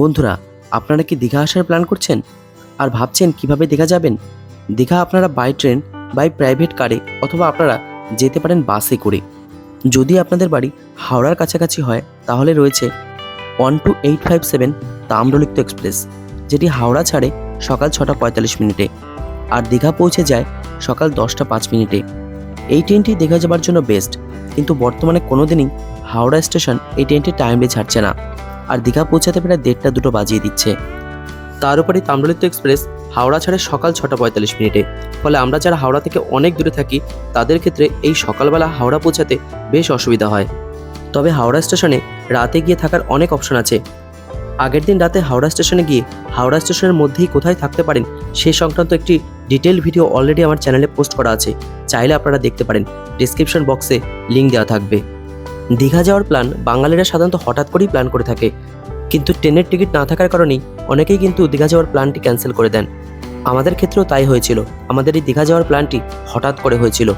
বন্ধুরা, আপনারা কি দীঘা আসার প্ল্যান করছেন? আর ভাবছেন কীভাবে দীঘা যাবেন? দীঘা আপনারা বাই ট্রেন বাই প্রাইভেট কারে অথবা আপনারা যেতে পারেন বাসে করে। যদি আপনাদের বাড়ি হাওড়ার কাছাকাছি হয়, তাহলে রয়েছে one two eight five seven Tamralipta express যেটি হাওড়া ছাড়ে সকাল ছটা পঁয়তাল্লিশ মিনিটে আর দীঘা পৌঁছে যায় সকাল দশটা পাঁচ মিনিটে। এই ট্রেনটি দীঘা যাবার জন্য বেস্ট কিন্তু বর্তমানে কোনো দিনই হাওড়া স্টেশন এই ট্রেনটি টাইমলি ছাড়ছে না। আর দীঘা পৌঁছাতে প্রায় দেড়টা দুটো বাজিয়ে দিচ্ছে। তার উপরে তাম্রলিপ্ত এক্সপ্রেস হাওড়া ছাড়ে সকাল ছটা পঁয়তাল্লিশ মিনিটে। ফলে আমরা যারা হাওড়া থেকে অনেক দূরে থাকি, তাদের ক্ষেত্রে এই সকালবেলা হাওড়া পৌঁছাতে বেশ অসুবিধা হয়। তবে হাওড়া স্টেশনে রাতে গিয়ে থাকার অনেক অপশন আছে। আগের দিন রাতে হাওড়া স্টেশনে গিয়ে হাওড়া স্টেশনের মধ্যেই কোথায় থাকতে পারেন, সে সংক্রান্ত একটি ডিটেল ভিডিও অলরেডি আমার চ্যানেলে পোস্ট করা আছে। চাইলে আপনারা দেখতে পারেন। ডিসক্রিপশন বক্সে লিঙ্ক দেওয়া থাকবে। দীঘা যাওয়ার প্ল্যান বাঙালিরা সাধারণত হঠাৎ করেই প্ল্যান করে থাকে। কিন্তু ট্রেনের টিকিট না থাকার কারণেই অনেকেই কিন্তু দীঘা যাওয়ার প্ল্যানটি ক্যান্সেল করে দেন। আমাদের ক্ষেত্রেও তাই হয়েছিল। আমাদের এই দীঘা যাওয়ার প্ল্যানটি হঠাৎ করে হয়েছিল।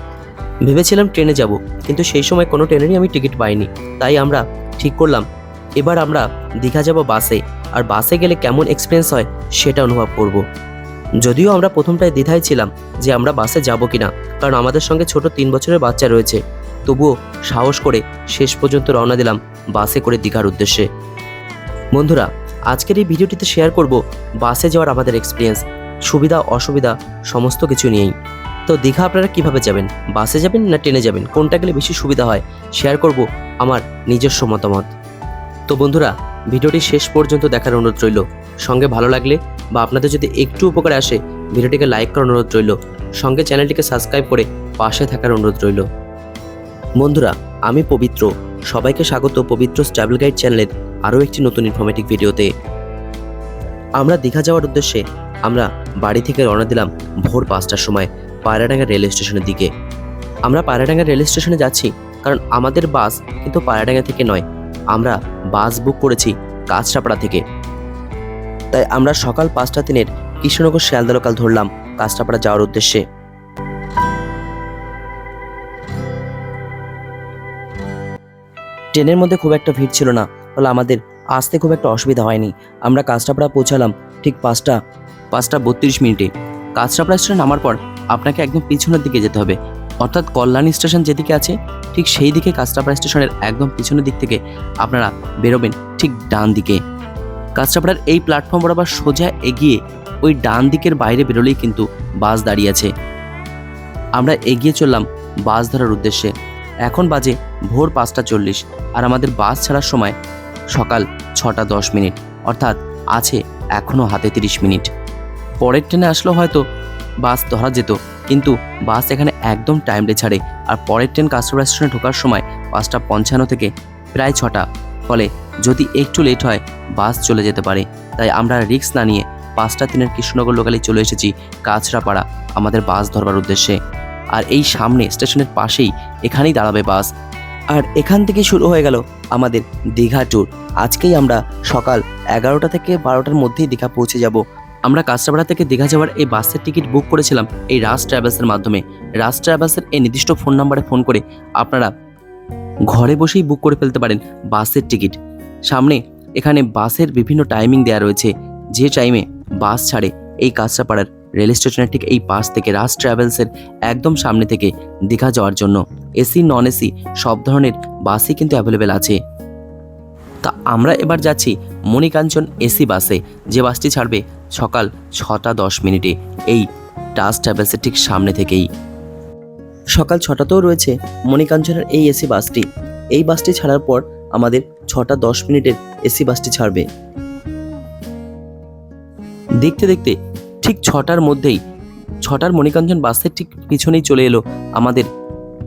ভেবেছিলাম ট্রেনে যাব, কিন্তু সেই সময় কোনো ট্রেনেরই আমি টিকিট পাইনি। তাই আমরা ঠিক করলাম, এবার আমরা দীঘা যাব বাসে। আর বাসে গেলে কেমন এক্সপিরিয়েন্স হয় সেটা অনুভব করব। যদিও আমরা প্রথমটায় দ্বিধায় ছিলাম যে আমরা বাসে যাব কিনা, কারণ আমাদের সঙ্গে ছোট তিন বছরের বাচ্চা রয়েছে। তবুও সাহস করে শেষ পর্যন্ত রওনা দিলাম বাসে করে দীঘার উদ্দেশ্যে। বন্ধুরা, আজকের এই ভিডিওটিতে শেয়ার করব বাসে যাওয়ার আমাদের এক্সপিরিয়েন্স সুবিধা, অসুবিধা, সমস্ত কিছু নিয়েই। তো দীঘা আপনারা কীভাবে যাবেন, বাসে যাবেন না ট্রেনে যাবেন, কোনটা গেলে বেশি সুবিধা হয় শেয়ার করব আমার নিজস্ব মতামত। তো বন্ধুরা, ভিডিওটি শেষ পর্যন্ত দেখার অনুরোধ রইল। সঙ্গে ভালো লাগলে বা আপনাদের যদি একটু উপকারে আসে, ভিডিওটিকে লাইক করার অনুরোধ রইল। সঙ্গে চ্যানেলটিকে সাবস্ক্রাইব করে পাশে থাকার অনুরোধ রইল। বন্ধুরা, আমি পবিত্র। সবাইকে স্বাগত পবিত্র ট্রাভেল গাইড চ্যানেলের আরও একটি নতুন ইনফরমেটিভ ভিডিওতে আমরা দীঘা যাওয়ার উদ্দেশ্যে আমরা বাড়ি থেকে রওনা দিলাম ভোর পাঁচটার সময় পায়রাডাঙ্গা রেল স্টেশনের দিকে। আমরা পায়রাডাঙ্গা রেল স্টেশনে যাচ্ছি কারণ আমাদের বাস কিন্তু পায়রাডাঙ্গা থেকে নয়, আমরা বাস বুক করেছি কাঁচরাপাড়া থেকে। তাই আমরা সকাল পাঁচটা দিনের কৃষ্ণনগর শিয়ালদা লোকাল ধরলাম কাঁচরাপাড়া যাওয়ার উদ্দেশ্যে। ট্রেনের মধ্যে খুব একটা ভিড় ছিল না, ফলে আমাদের আসতে খুব একটা অসুবিধা হয়নি। আমরা কাঁচরাপাড়া পৌঁছালাম ঠিক পাঁচটা পাঁচটা বত্রিশ মিনিটে। কাঁচরাপাড়া স্টেশন নামার পর আপনাকে একদম পিছনের দিকে যেতে হবে। অর্থাৎ কল্যাণী স্টেশন যেদিকে আছে, ঠিক সেই দিকে কাঁচরাপাড়া স্টেশনের একদম পিছনের দিক থেকে আপনারা বেরোবেন ঠিক ডান দিকে। কাঁচরাপাড়ার এই প্ল্যাটফর্ম বরাবর সোজা এগিয়ে ওই ডান দিকের বাইরে বেরোলেই কিন্তু বাস দাঁড়িয়ে আছে। আমরা এগিয়ে চললাম বাস ধরার উদ্দেশ্যে। এখন বাজে ভোর পাঁচটা চল্লিশ আর আমাদের বাস ছাড়ার সময় সকাল ছটা দশ মিনিট, অর্থাৎ আছে এখনও হাতে তিরিশ মিনিট। পরের ট্রেনে আসলেও হয়তো বাস ধরা যেত, কিন্তু বাস এখানে একদম টাইমলি ছাড়ে আর পরের ট্রেন কাস্টমার স্টেশনে ঢোকার সময় পাঁচটা পঞ্চান্ন থেকে প্রায় ছটা। ফলে যদি একটু লেট হয়, বাস চলে যেতে পারে। তাই আমরা রিক্স না নিয়ে পাঁচটা দিনের কৃষ্ণনগর লোকালে চলে এসেছি কাছড়াপাড়া আমাদের বাস ধরবার উদ্দেশ্যে। আর এই সামনে স্টেশনের পাশেই এখানেই দাঁড়াবে বাস। আর এখান থেকে শুরু হয়ে গেল আমাদের দীঘা ট্যুর আজকেই আমরা সকাল এগারোটা থেকে বারোটার মধ্যেই দীঘা পৌঁছে যাব। আমরা কাঁচরাপাড়া থেকে দীঘা যাওয়ার এই বাসের টিকিট বুক করেছিলাম এই রাজ ট্রাভেলসের মাধ্যমে। রাজ ট্রাভেলসের এই নির্দিষ্ট ফোন নাম্বারে ফোন করে আপনারা ঘরে বসেই বুক করে ফেলতে পারেন বাসের টিকিট। সামনে এখানে বাসের বিভিন্ন টাইমিং দেওয়া রয়েছে। যে টাইমে বাস ছাড়ে এই কাঁচরাপাড়ার রেল স্টেশনের ঠিক এই পাশ থেকে রাজ ট্রাভেলসের একদম সামনে থেকে দীঘা যাওয়ার জন্য এসি নন এসি সব ধরনের বাসই কিন্তু অ্যাভেলেবেল আছে। তা আমরা এবার যাচ্ছি মণিকাঞ্চন এসি বাসে, যে বাসটি ছাড়বে সকাল ছটা দশ মিনিটে, এই টাস ট্রাভেলসের ঠিক সামনে থেকেই। সকাল ছটাতেও রয়েছে মণিকাঞ্চনের এই এসি বাসটি। এই বাসটি ছাড়ার পর আমাদের ছটা দশ মিনিটের এসি বাসটি ছাড়বে। দেখতে দেখতে ঠিক ছটার মধ্যেই, ছটার মণিকাঞ্চন বাসের ঠিক পিছনেই চলে এলো আমাদের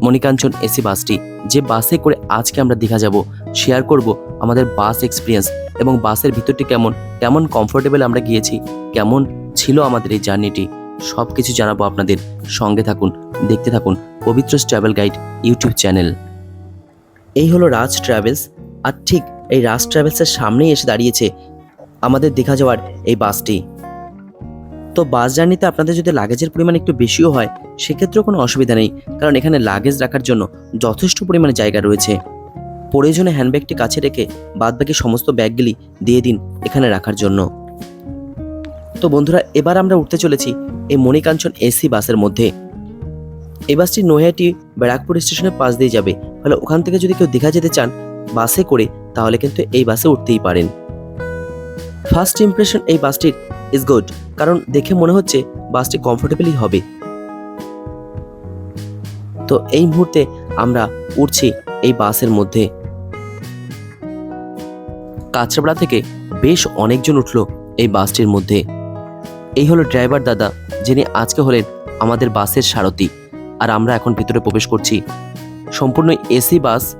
মণিকাঞ্চন এসি বাসটি। যে বাসে করে আজকে আমরা দীঘা যাব শেয়ার করব আমাদের বাস এক্সপিরিয়েন্স এবং বাসের ভিতরটি কেমন কেমন কমফোর্টেবল আমরা গিয়েছি, কেমন ছিল আমাদের এই জার্নিটি সব কিছু জানাব আপনাদের সঙ্গে থাকুন, দেখতে থাকুন পবিত্র ট্রাভেল গাইড ইউটিউব চ্যানেল এই হলো রাজ ট্রাভেলস আর ঠিক এই রাজ ট্রাভেলসের সামনেই এসে দাঁড়িয়েছে আমাদের দীঘা যাওয়ার এই বাসটি। তো বাস জার্নিতে আপনাদের যদি লাগেজের পরিমাণ একটু বেশিও হয়, সেক্ষেত্রেও কোনো অসুবিধা নেই, কারণ এখানে লাগেজ রাখার জন্য যথেষ্ট পরিমাণে জায়গা রয়েছে। প্রয়োজনে হ্যান্ডব্যাগটি কাছে রেখে বাদবাকি সমস্ত ব্যাগগুলি দিয়ে দিন এখানে রাখার জন্য। তো বন্ধুরা, এবার আমরা উঠতে চলেছি এই মণিকাঞ্চন এসি বাসের মধ্যে। এই বাসটি নৈহাটি ব্যারাকপুর স্টেশনের পাশ দিয়ে যাবে, ফলে ওখান থেকে যদি কেউ দীঘা যেতে চান বাসে করে, তাহলে কিন্তু এই বাসে উঠতেই পারেন। ফার্স্ট ইমপ্রেশন এই বাসটির ইজ গুড কারণ দেখে মনে হচ্ছে বাসটি কমফোর্টেবলই হবে। তো এই মুহূর্তে আমরা উঠছি এই বাসের মধ্যে। কাঁচরাপাড়া থেকে বেশ অনেকজন উঠল এই বাসটির মধ্যে। এই হলো ড্রাইভার দাদা, যিনি আজকে হলেন আমাদের বাসের সারথি। আর আমরা এখন ভিতরে প্রবেশ করছি। সম্পূর্ণ এসি বাস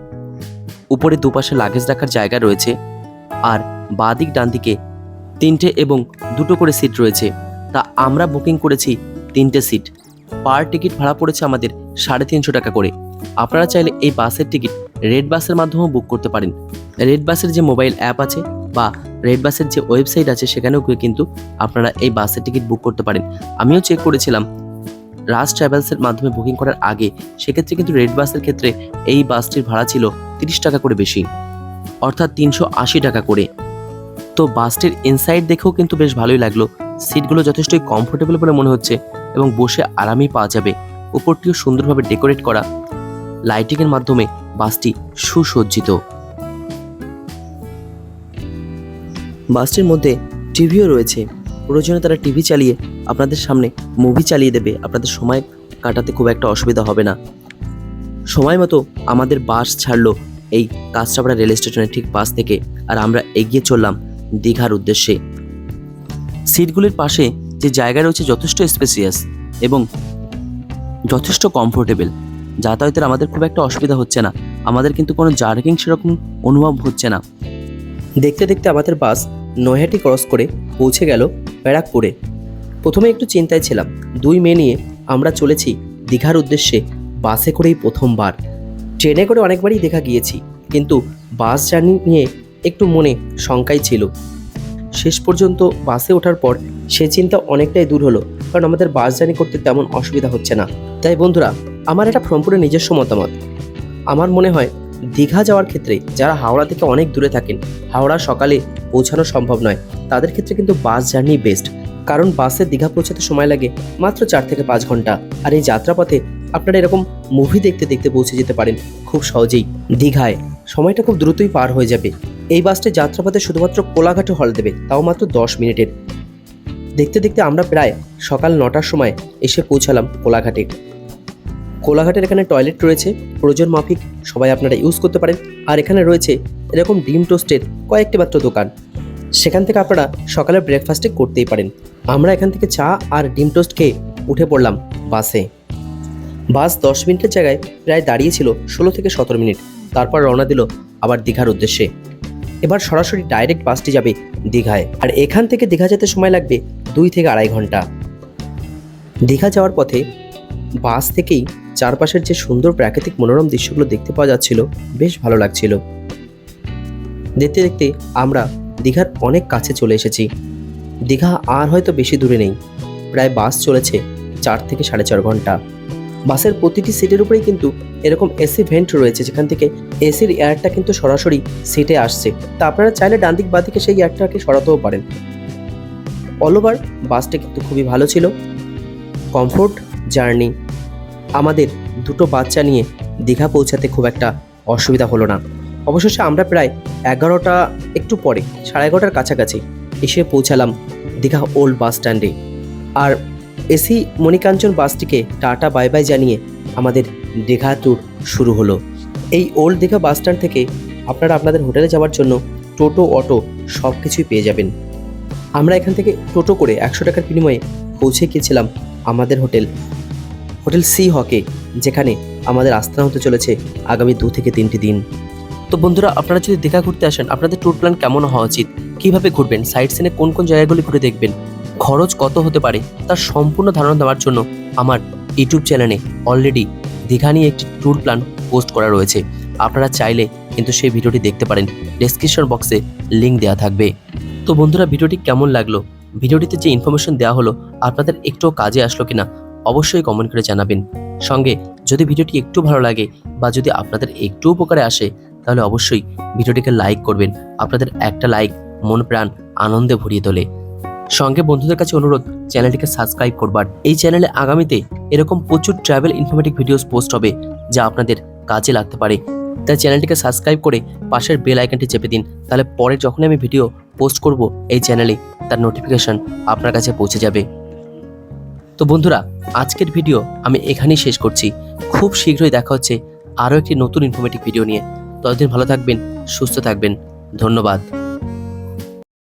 উপরে দুপাশে লাগেজ রাখার জায়গা রয়েছে। আর বাদিক ডান দিকে তিনটে এবং দুটো করে সিট রয়েছে। তা আমরা বুকিং করেছি তিনটে সিট। পার টিকিট ভাড়া পড়েছে আমাদের সাড়ে তিনশো টাকা করে। আপনারা চাইলে এই বাসের টিকিট রেড বাসের মাধ্যমেও বুক করতে পারেন। রেড বাসের যে মোবাইল অ্যাপ আছে বা রেড বাসের যে ওয়েবসাইট আছে সেখানেও গিয়ে কিন্তু আপনারা এই বাসের টিকিট বুক করতে পারেন। আমিও চেক করেছিলাম, রাজ ট্রাভেলসের মাধ্যমে বুকিং করার আগে সেক্ষেত্রে কিন্তু রেড বাসের ক্ষেত্রে এই বাসটির ভাড়া ছিল তিরিশ টাকা করে বেশি। অর্থাৎ তিনশো আশি টাকা করে। তো বাসটির ইনসাইড দেখেও কিন্তু বেশ ভালোই লাগল। সিটগুলো যথেষ্টই কমফোর্টেবল বলে মনে হচ্ছে এবং বসে আরামই পাওয়া যাবে। উপরটিও সুন্দরভাবে ডেকোরেট করা। লাইটিংয়ের মাধ্যমে বাসটি সুসজ্জিত। বাসটির মধ্যে টিভিও রয়েছে। প্রয়োজনে তারা টিভি চালিয়ে আপনাদের সামনে মুভি চালিয়ে দেবে। আপনাদের সময় কাটাতে খুব একটা অসুবিধা হবে না। সময় মতো আমাদের বাস ছাড়লো এই কাঁচরাপাড়া রেল স্টেশনের ঠিক পাশ থেকে। আর আমরা এগিয়ে চললাম দীঘার উদ্দেশ্যে। সিটগুলির পাশে যে জায়গা রয়েছে যথেষ্ট স্পেসিয়াস এবং যথেষ্ট কমফোর্টেবল যাতায়াতের আমাদের খুব একটা অসুবিধা হচ্ছে না। আমাদের কিন্তু কোনো জার্কিং সেরকম অনুভব হচ্ছে না। দেখতে দেখতে আমাদের বাস নৈহাটি ক্রস করে পৌঁছে গেল ব্যারাকপুরে। প্রথমে একটু চিন্তায় ছিলাম, দুই মেয়ে নিয়ে আমরা চলেছি দীঘার উদ্দেশ্যে বাসে করেই প্রথমবার। ট্রেনে করে অনেকবারই দেখা গিয়েছি, কিন্তু বাস জার্নি নিয়ে একটু মনে শঙ্কাই ছিল। শেষ পর্যন্ত বাসে ওঠার পর সে চিন্তা অনেকটাই দূর হলো, কারণ আমাদের বাস জার্নি করতে তেমন অসুবিধা হচ্ছে না। তাই বন্ধুরা, আমার এটা সম্পূর্ণ নিজস্ব মতামত। আমার মনে হয়, দীঘা যাওয়ার ক্ষেত্রে যারা হাওড়া থেকে অনেক দূরে থাকেন, হাওড়া সকালে পৌঁছানো সম্ভব নয়। তাদের ক্ষেত্রে কিন্তু বাস জার্নি বেস্ট, কারণ বাসে দীঘা পৌঁছাতে সময় লাগে মাত্র চার থেকে পাঁচ ঘণ্টা। আর এই যাত্রাপথে আপনারা এরকম মুভি দেখতে দেখতে পৌঁছে যেতে পারেন খুব সহজেই। দীঘায় সময়টা খুব দ্রুতই পার হয়ে যাবে। এই বাসটি যাত্রাপথে শুধুমাত্র কোলাঘাটে হল দেবে, তাও মাত্র দশ মিনিটের। দেখতে দেখতে আমরা প্রায় সকাল নটার সময় এসে পৌঁছালাম কোলাঘাটে। কোলাঘাটের এখানে টয়লেট রয়েছে, প্রয়োজন মাফিক সবাই আপনারা ইউজ করতে পারেন। আর এখানে রয়েছে এরকম ডিম টোস্টের কয়েকটি মাত্র দোকান। সেখান থেকে আপনারা সকালে ব্রেকফাস্টে করতেই পারেন। আমরা এখান থেকে চা আর ডিম টোস্ট খেয়ে উঠে পড়লাম বাসে। বাস দশ মিনিটের জায়গায় প্রায় দাঁড়িয়েছিল ষোলো থেকে সতেরো মিনিট। তারপর রওনা দিল আবার দীঘার উদ্দেশ্যে। এবার সরাসরি ডাইরেক্ট বাসটি যাবে দীঘায়। আর এখান থেকে দীঘা যেতে সময় লাগবে দুই থেকে আড়াই ঘণ্টা। দীঘা যাওয়ার পথে বাস থেকেই চারপাশের যে সুন্দর প্রাকৃতিক মনোরম দৃশ্যগুলো দেখতে পাওয়া যাচ্ছিল, বেশ ভালো লাগছিল। দেখতে দেখতে আমরা দীঘার অনেক কাছে চলে এসেছি। দীঘা আর হয়তো বেশি দূরে নেই। প্রায় বাস চলেছে চার থেকে সাড়ে চার ঘণ্টা। বাসের প্রতিটি সিটের উপরেই কিন্তু এরকম এসি ভেন্ট রয়েছে, যেখান থেকে এসির এয়ারটা কিন্তু সরাসরি সিটে আসছে। তা আপনারা চাইলে ডান দিক বাঁ দিকে সেই এয়ারটাকে সরাতেও পারেন। অল ওভার বাসটা কিন্তু খুবই ভালো ছিল। কমফোর্ট জার্নি আমাদের দুটো বাচ্চা নিয়ে দীঘা পৌঁছাতে খুব একটা অসুবিধা হলো না। অবশেষে আমরা প্রায় এগারোটা একটু পরে, সাড়ে এগারোটার কাছাকাছি এসে পৌঁছালাম দীঘা ওল্ড বাস স্ট্যান্ডে। আর এসি মণিকাঞ্চন বাসটিকে টাটা বাই বাই জানিয়ে আমাদের দীঘা ট্যুর শুরু হলো। এই ওল্ড দীঘা বাস স্ট্যান্ড থেকে আপনারা আপনাদের হোটেলে যাওয়ার জন্য টোটো, অটো সব কিছুই পেয়ে যাবেন। আমরা এখান থেকে টোটো করে একশো টাকার বিনিময়ে পৌঁছে গিয়েছিলাম আমাদের হোটেল হোটেল সি হকে, যেখানে আমাদের আস্থানা হতে চলেছে আগামী দু থেকে তিনটি দিন। তো বন্ধুরা, আপনারা যদি দীঘা ঘুরতে আসেন, আপনাদের ট্যুর প্ল্যান কেমন হওয়া উচিত? কীভাবে ঘুরবেন? সাইট সিনে কোন কোন জায়গাগুলি ঘুরে দেখবেন? খরচ কত হতে পারে তার সম্পূর্ণ ধারণা দেওয়ার জন্য আমার ইউটিউব চ্যানেলে অলরেডি দীঘা নিয়ে একটি ট্যুর প্ল্যান পোস্ট করা রয়েছে। আপনারা চাইলে কিন্তু সেই ভিডিওটি দেখতে পারেন। ডেসক্রিপশন বক্সে লিঙ্ক দেওয়া থাকবে। তো বন্ধুরা, ভিডিওটি কেমন লাগল? ভিডিওটিতে যে ইনফরমেশন দেওয়া হলো, আপনাদের একটুও কাজে আসলো কিনা, অবশ্যই কমেন্ট করে জানাবেন। সঙ্গে, যদি ভিডিওটি একটু ভালো লাগে বা যদি আপনাদের একটু উপকারে আসে, তাহলে অবশ্যই ভিডিওটিকে লাইক করবেন। আপনাদের একটা লাইক মন প্রাণ আনন্দে ভরিয়ে তোলে। সঙ্গে বন্ধুদের কাছে অনুরোধ, চ্যানেলটিকে সাবস্ক্রাইব করবার। এই চ্যানেলে আগামীতে এরকম প্রচুর ট্রাভেল ইনফরমেটিভ ভিডিওস পোস্ট হবে, যা আপনাদের কাজে লাগতে পারে। তাই চ্যানেলটিকে সাবস্ক্রাইব করে পাশের বেল আইকনটি চেপে দিন, তাহলে পরে যখনই আমি ভিডিও পোস্ট করব, এই চ্যানেলে তার নোটিফিকেশন আপনার কাছে পৌঁছে যাবে। তো বন্ধুরা, আজকের ভিডিও আমি এখানেই শেষ করছি। খুব শীঘ্রই দেখা হচ্ছে আরও একটি নতুন ইনফরমেটিভ ভিডিও নিয়ে। ততদিন ভালো থাকবেন, সুস্থ থাকবেন। ধন্যবাদ।